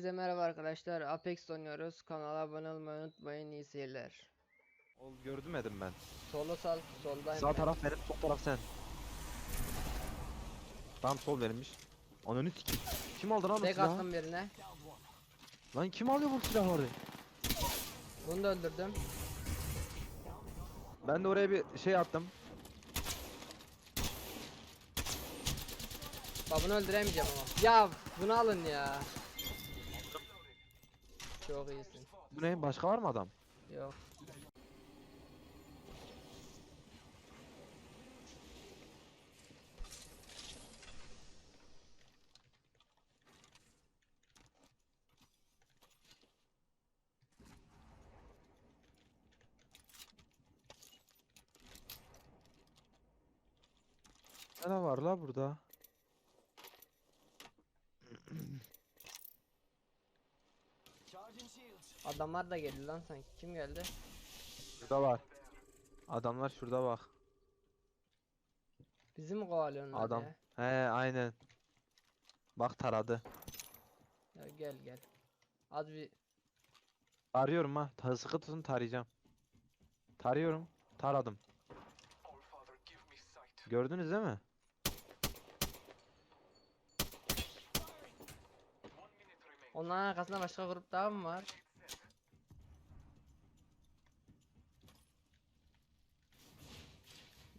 Herkese merhaba arkadaşlar. Apex oynuyoruz. Kanala abone olmayı unutmayın. İyi seyirler. Ol gördüm edim ben. Solu sal. Soldayım Sağ ben. taraf benim, sol taraf sen. Tam sol benimmiş. Ananı sikeyim. Kim aldı lan bu Tek silahı? attım birine. Lan kim alıyor bu silahları? Bunu da öldürdüm. Ben de oraya bir şey attım. Bak bunu öldüremeyeceğim ama. Ya bunu alın ya. Çok iyisin. Bu ne? Başka var mı adam? Yok. Ne var la burada? Adamlar da geldi lan sanki. Kim geldi? Şurada var. Adamlar şurada bak. Bizi mi kovalıyorsun Adam. ya? He aynen. Bak taradı. ya? Gel gel. Az bir Arıyorum ha. Ta sıkı tutun tarayacağım. Tarıyorum. Taradım. Gördünüz değil mi? Onların arkasında başka grup daha mı var?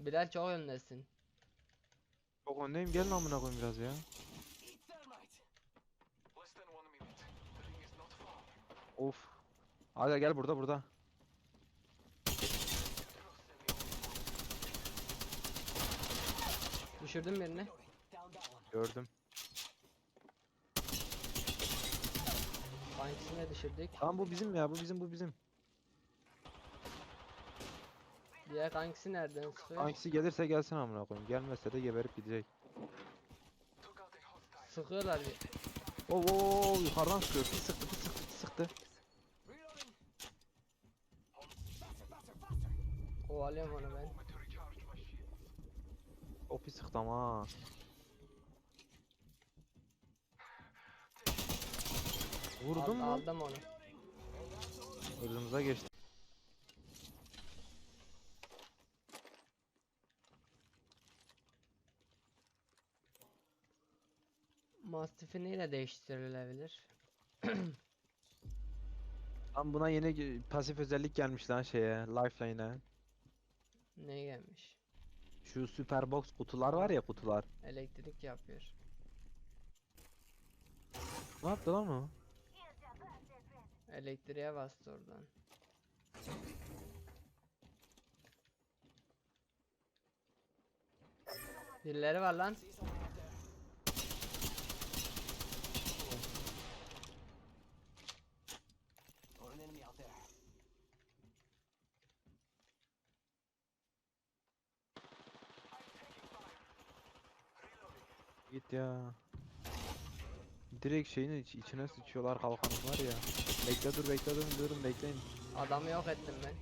Bilal çok öndesin. Çok öndeyim. Gelin amına koyayım biraz ya. Of. Hadi gel burada burada. Düşürdüm birini. Gördüm. Hangisini düşürdük. Tamam bu bizim ya bu bizim bu bizim. Diğer hangisi nereden sıkıyor? Hangisi gelirse gelsin amına koyayım. Gelmezse de geberip gidecek. Sıkıyorlar bir. Oo, oo, oo, yukarıdan sıkıyor. Pis sıktı pis sıktı pis sıktı. Kovalıyorum onu ben. O pis sıktı ama. Al- mu? Aldım onu. Hızımıza geçti. Mastiff'i neyle değiştirilebilir? Lan buna yeni pasif özellik gelmiş lan şeye. Lifeline'e. Ne gelmiş? Şu super box kutular var ya kutular. Elektrik yapıyor. Ne yaptı lan o? Elektriğe bastı oradan. Birileri var lan. Git ya. Direkt şeyin iç- içine sıçıyorlar kalkanın var ya. Bekle dur bekle dur durun bekleyin. Adamı yok ettim ben.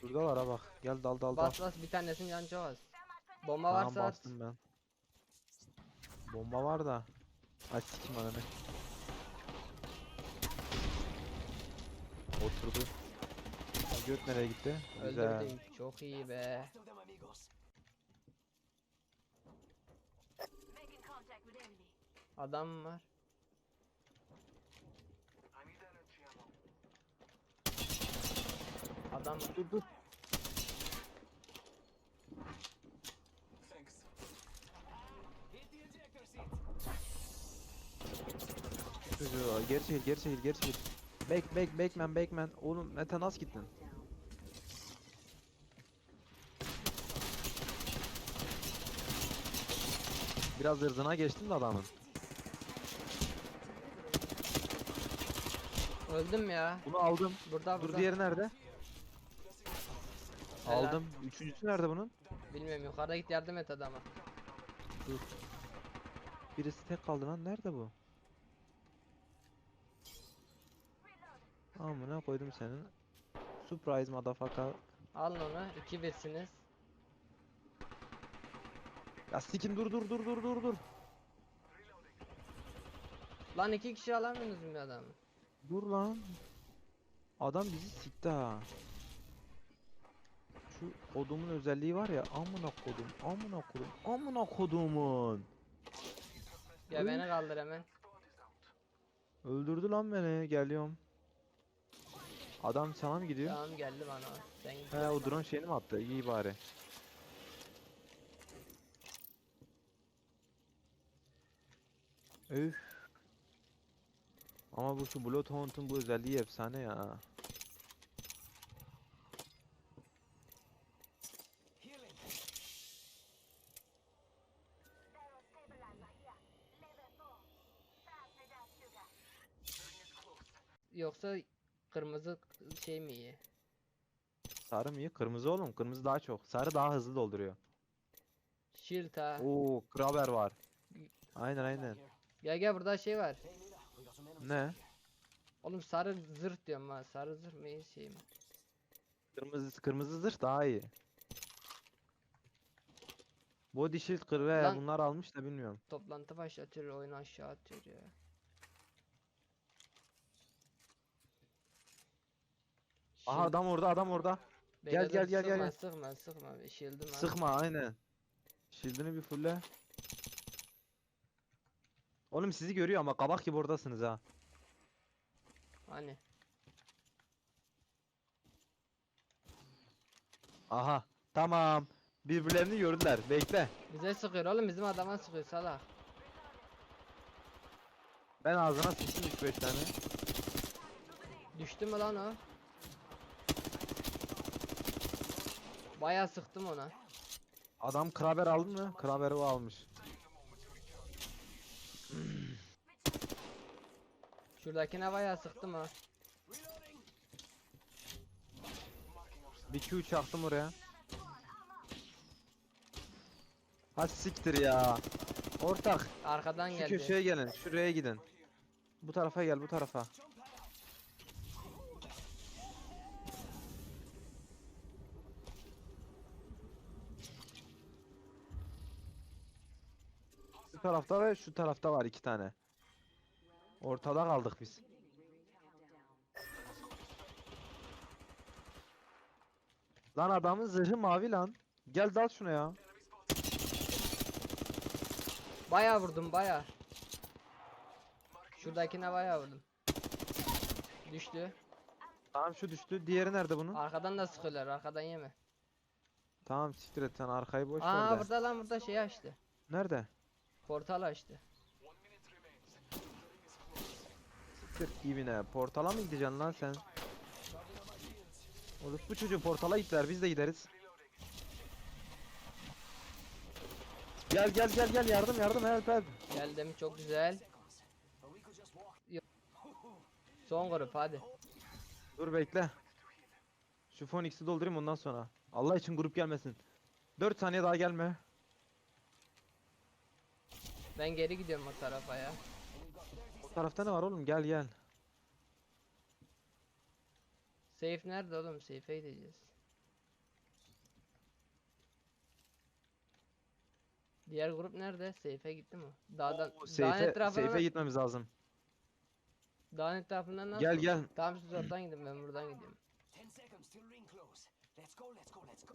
Şuradalar ha bak. Gel dal dal dal. Bas bas bir tanesinin canı çok az. Bomba Tamam varsa at. bastım ben. Bomba var da. Ay sikim ananı. Oturdu. Göt nereye gitti? Güzel. Öldürdüm. Çok iyi be. Adam var? Adam. Dur dur. Çocuğu geri çekil geri çekil geri çekil. Back back backman backman. Oğlum Mete nasıl gittin? Biraz ırzına geçtin de adamın. Öldüm ya. Bunu aldım. Burada Dur burada. diğeri nerede? Helal. Aldım. Üçüncüsü nerede bunun? Bilmiyorum yukarıda git yardım et adama. Dur. Birisi tek kaldı lan. Nerede bu? Amına koydum senin. Surprise motherfucker. Alın onu. 2 birsiniz. Ya sikim dur dur dur dur dur dur. Lan iki kişi alamıyorsunuz mu adamı? Dur lan. Adam bizi sikti ha. Şu kodumun özelliği var ya amına kodum amına kodum amına kodumun. Ya beni kaldır hemen. Öldürdü lan beni geliyorum. Adam sana mı gidiyor? Tamam geldi bana. Sen. He o drone şeyini mi attı? İyi bari. Üf. Ama bu şu Bloodhound'un bu özelliği efsane ya. Yoksa kırmızı şey mi iyi? Sarı mı iyi? Kırmızı oğlum. Kırmızı daha çok. Sarı daha hızlı dolduruyor. Shield ha. Oo, Kraber var. Aynen aynen. Gel gel burada şey var. Ne? Oğlum sarı zırh diyorum ha. Sarı zırh mı iyi şey mi? Kırmızı kırmızı zırh daha iyi. Body shield kır ve Lan- bunlar almış da bilmiyorum. Toplantı başlatıyor oyunu aşağı atıyor ya. Aha Shield- adam orada adam orada. Bekle gel, dur, gel, gel, gel, sıkma, gel. Sıkma sıkma shield'ım var. Sıkma aynen. Shield'ını bir fulle. Oğlum sizi görüyor ama kabak gibi oradasınız ha. Hani Aha. Tamam. Birbirlerini gördüler. Bekle. bize sıkıyor oğlum bizim adama sıkıyor salak. Ben ağzına sıçtım 3-5 tane. Düştü mü lan o? Bayağı sıktım ona. Adam kraber aldı mı? Kraber'i o almış. Şuradakine bayağı sıktım ha. Bir Q çaktım oraya. Ha siktir ya. Ortak. Arkadan Şu geldi. köşeye gelin. Şuraya gidin. Bu tarafa gel bu tarafa. Şu tarafta ve şu tarafta var iki tane. Ortada kaldık biz. Lan adamın zırhı mavi lan. Gel dal şuna ya. Bayağı vurdum bayağı. Şuradakine bayağı vurdum. Düştü. Tamam şu düştü. Diğeri nerede bunun? Arkadan da sıkıyorlar arkadan yeme. Tamam siktir et sen arkayı boş ver Aa de. burada lan burada şey açtı. Nerede? Portal açtı. Siktir ibine. Portala mı gideceksin lan sen? Orospu çocuğu portala gittiler biz de gideriz. Gel gel gel gel yardım yardım help help. Geldim çok güzel. Son grup hadi. Dur bekle. Şu Phoenix'i doldurayım ondan sonra. Allah için grup gelmesin. 4 saniye daha gelme. Ben geri gidiyorum o tarafa ya. Tarafta ne var oğlum gel gel. Safe nerede oğlum? Safe'e gideceğiz. Diğer grup nerede? Safe'e gitti mi? Dağdan, dağın Seyfe, etrafına seyfe gitmemiz lazım. Dağın etrafından nasıl? Gel gel. Tamam siz oradan gidin ben buradan gidiyorum. Ten seconds till ring close. Let's go, let's go, let's go.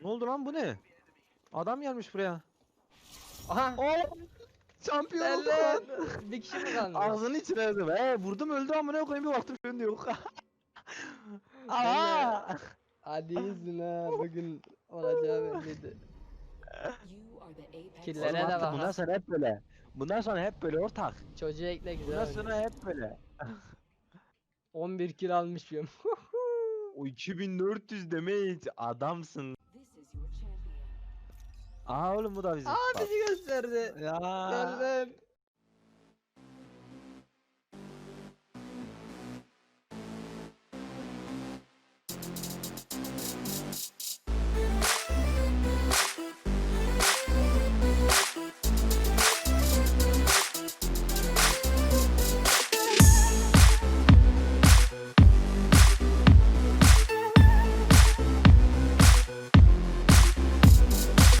Ne oldu lan bu ne? Adam gelmiş buraya. Aha! Oo! Şampiyon oldu lan. Bir kişi mi kalmış? Ağzının içine yazdım. He vurdum öldü amına koyayım bir baktım şöyle yok. Aa! Hadi iyisin ha bugün olacağı belliydi. Killere de bak Bundan sonra hep böyle. Bundan sonra hep böyle ortak. Çocuğu ekle güzel Bundan sonra hep böyle. 11 kill almışım. O 2400 demeyiz adamsın. Aa oğlum bu da bizim. Aa bizi gösterdi. Ya. Geldim.